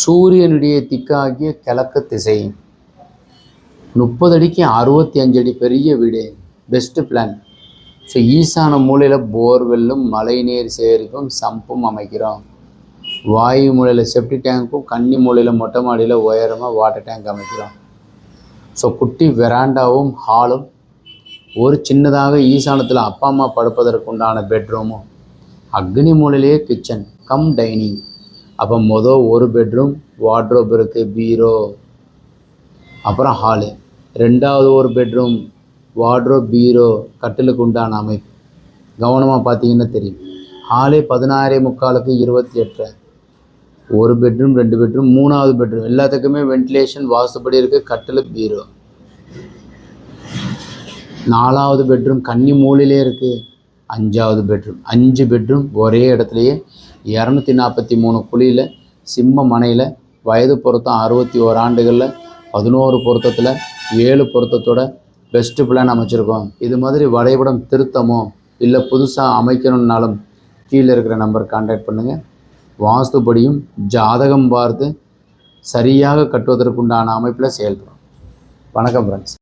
சூரியனுடைய திக்காகிய கிழக்கு திசை. முப்பது அடிக்கு அறுபத்தி அஞ்சு அடி பெரிய வீடு. பெஸ்ட்டு பிளான் ஸோ ஈசான மூலையில் போர்வெல்லும் மழைநீர் சேகரிப்பும் சம்பும் அமைக்கிறோம். வாயு மூலையில் செப்டி டேங்க்கும் கன்னி மூலையில் மொட்டை மாடியில் உயரமாக வாட்டர் டேங்க் அமைக்கிறோம். ஸோ குட்டி வெராண்டாவும் ஹாலும் ஒரு சின்னதாக ஈசானத்தில் அப்பா அம்மா படுப்பதற்கு உண்டான பெட்ரூமும் அக்னி மூலையிலேயே கிச்சன் கம் டைனிங் அப்போ மொதல் ஒரு பெட்ரூம் வார்ட்ரோப் இருக்குது பீரோ அப்புறம் ஹாலு ரெண்டாவது ஒரு பெட்ரூம் வார்ட்ரோப் பீரோ கட்டிலுக்கு உண்டான அமைப்பு. கவனமாக பார்த்தீங்கன்னா தெரியும். ஹாலே பதினாறே முக்காலுக்கு இருபத்தி எட்டு ஒரு பெட்ரூம் ரெண்டு பெட்ரூம் மூணாவது பெட்ரூம் எல்லாத்துக்குமே வென்டிலேஷன் வாசுபடி இருக்குது கட்டில் பீரோ நாலாவது பெட்ரூம் கன்னி மூலையிலே இருக்குது அஞ்சாவது பெட்ரூம் அஞ்சு பெட்ரூம் ஒரே இடத்துலையே இரநூத்தி நாற்பத்தி மூணு குழியில் சிம்ம மனையில் வயது பொருத்தம் அறுபத்தி ஓர் ஆண்டுகளில் பதினோரு பொருத்தத்தில் ஏழு பொருத்தத்தோட பெஸ்ட்டு பிளான் அமைச்சிருக்கோம். இது மாதிரி வரைபடம் திருத்தமோ இல்லை புதுசாக அமைக்கணும்னாலும் கீழே இருக்கிற நம்பர் கான்டாக்ட் பண்ணுங்கள் வாஸ்துபடியும் ஜாதகம் பார்த்து சரியாக கட்டுவதற்குண்டான அமைப்பில் செயல்படும். வணக்கம் ஃப்ரெண்ட்ஸ்